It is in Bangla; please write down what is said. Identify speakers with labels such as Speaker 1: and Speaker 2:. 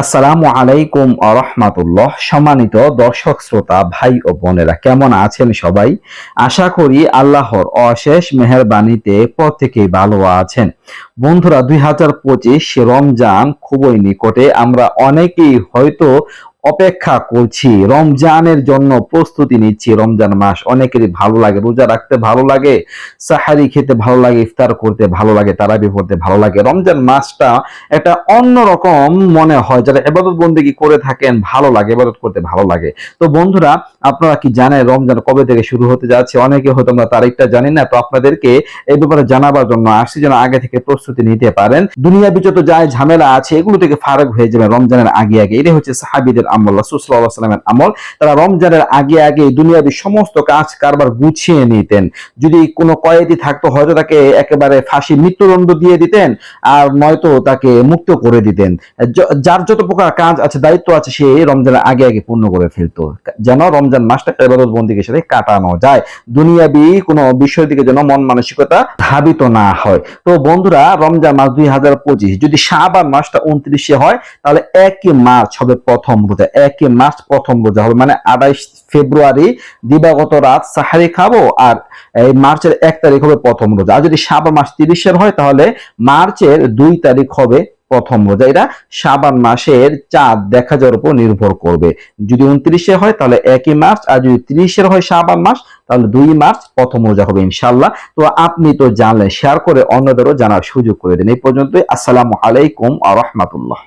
Speaker 1: আসসালামু আলাইকুম আরহামাতুল্লাহ। সম্মানিত দর্শক শ্রোতা, ভাই ও বোনেরা, কেমন আছেন সবাই? আশা করি আল্লাহর অশেষ মেহরবানিতে প্রত্যেকেই ভালো আছেন। বন্ধুরা, দুই হাজার পঁচিশ রমজান খুবই নিকটে, আমরা অনেকেই হয়তো অপেক্ষা করছি। রমজানের জন্য প্রস্তুতি নিচ্ছি রমজান মাস। অনেকেরই ভালো লাগে, রোজা রাখতে ভালো লাগে, সাহারি খেতে ভালো লাগে, ইফতার করতে ভালো লাগে, তারাবি পড়তে ভালো লাগে। রমজান মাসটা একটা অন্যরকম মনে হয়, যারা এবাদত বন্দেগী করে থাকেন, ভালো লাগে, এবাদত করতে ভালো লাগে। তো বন্ধুরা, আপনারা কি জানেন রমজান কবে থেকে শুরু হতে যাচ্ছে? অনেকে হয়তো আমরা তারিখটা জানি না, তো আপনাদেরকে এই ব্যাপারে জানাবার জন্য আসছি, যেন আগে থেকে প্রস্তুতি নিতে পারেন। দুনিয়া যত যায় ঝামেলা আছে, এগুলো থেকে ফারাক হয়ে যাবে রমজানের আগে আগে। এটা হচ্ছে সাহাবিদের আমল সাল্লামের আমল, তারা রমজানের আগে আগে দুনিয়াবি সমস্ত কাজ কারবার গুছিয়ে নিতেন। যদি কোনো কয়েদি থাকতো, হয়তো তাকে একেবারে ফাঁসি মৃত্যুদণ্ড দিয়ে দিতেন, আর নয়তো তাকে মুক্ত করে দিতেন। যার যত প্রকার কাজ আছে, দায়িত্ব আছে, সে রমজানের আগে আগে পূর্ণ করে ফেলতো। যেন রমজান মাসটা ইবাদত বন্দিকে সাথে কাটানো যায়। দুনিয়াবি কোনো বিষয়ের দিকে যেন মন মানসিকতা ধাবিত না হয়। তো বন্ধুরা, রমজান মাস দুই হাজার পঁচিশ, যদি শাবান মাসটা উনত্রিশে হয়, তাহলে একই মার্চ হবে প্রথম রোজা। একই মার্চ প্রথম রোজা হবে মানে আঠাইশ ফেব্রুয়ারি দিবাগত রাত সাহারি খাব আর এই মার্চের এক তারিখ হবে প্রথম রোজা। আর যদি শাবান মাস তিরিশের হয়, তাহলে মার্চের দুই তারিখ হবে প্রথম রোজা। এটা শাবান মাসের চাঁদ দেখা যাওয়ার উপর নির্ভর করবে। যদি উনত্রিশে হয়, তাহলে একই মার্চ, আর যদি তিরিশের হয় সাবান মাস, তাহলে দুই মার্চ প্রথম রোজা হবে ইনশাল্লাহ তো আপনি তো জানলেন, শেয়ার করে অন্যদেরও জানার সুযোগ করে দিন। এই পর্যন্তই, আসসালামু আলাইকুম আ রহমাতুল্লাহ।